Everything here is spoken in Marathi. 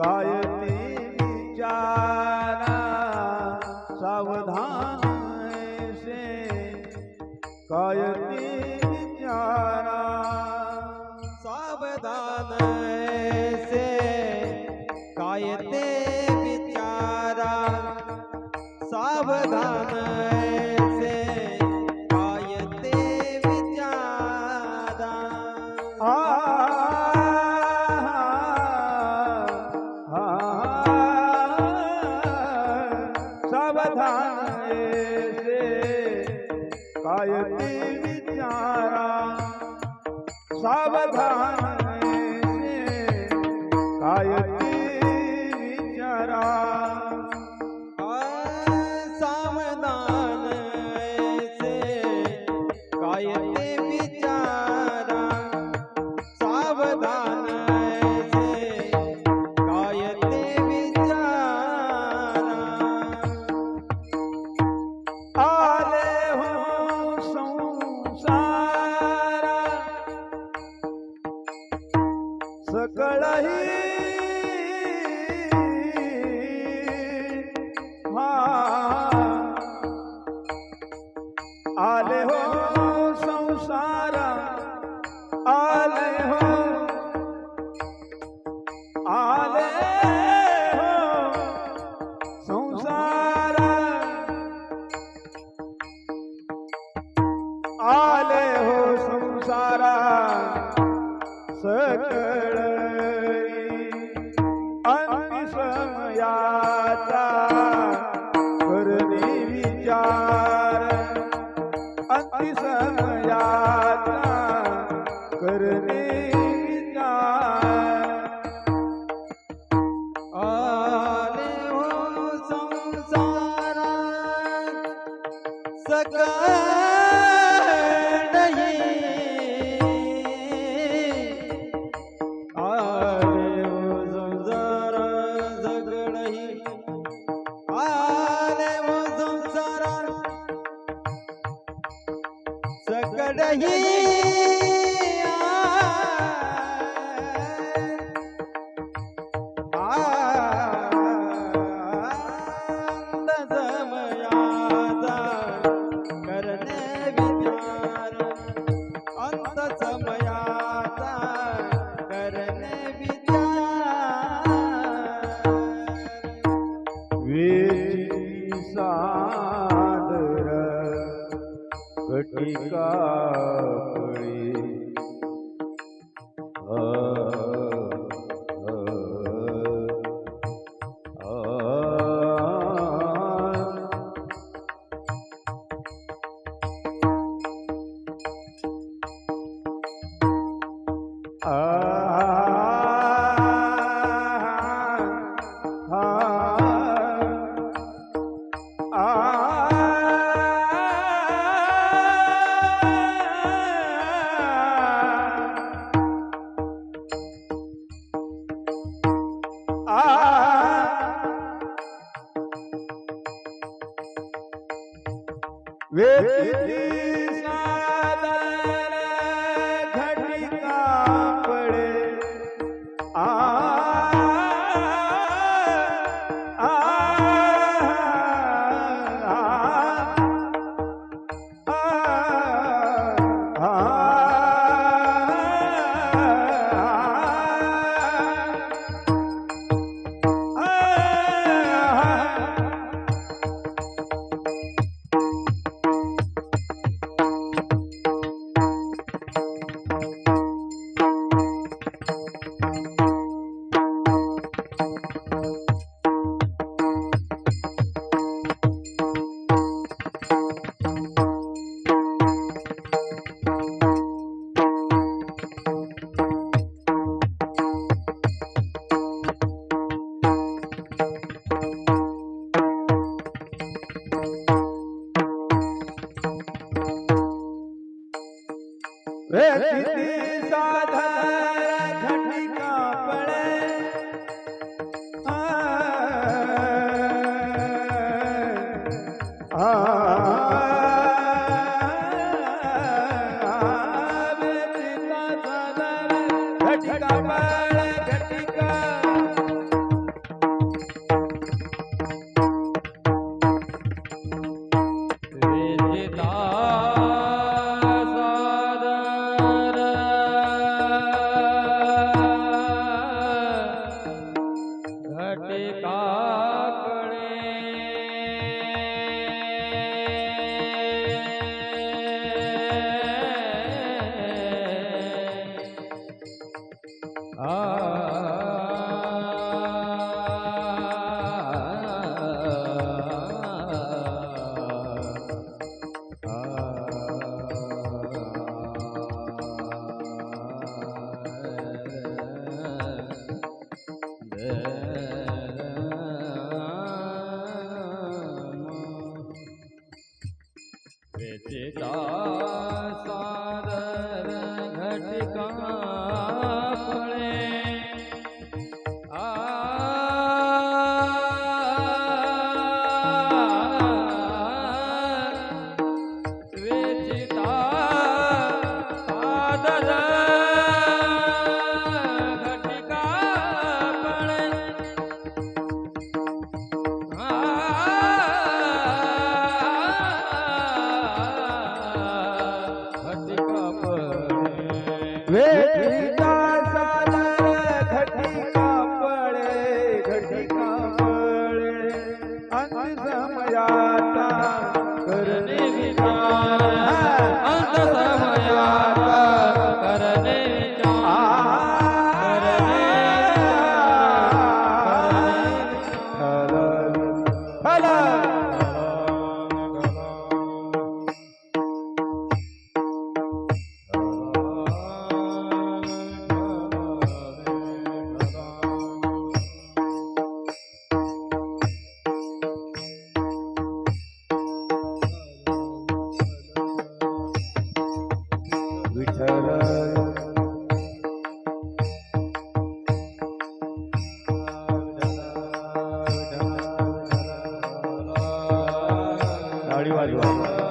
गायत्री विचारा सावधान से गायत्री विचारा सावधान से गायते विचारा सावधान आता करणे विचार अंतिसमयात करणे विचार. आले हो नहीं ਵਟਿਕਾ ਪੜੀ বে Mama. É... अन्य समयाचा करणे विकार. वारी वारी वारी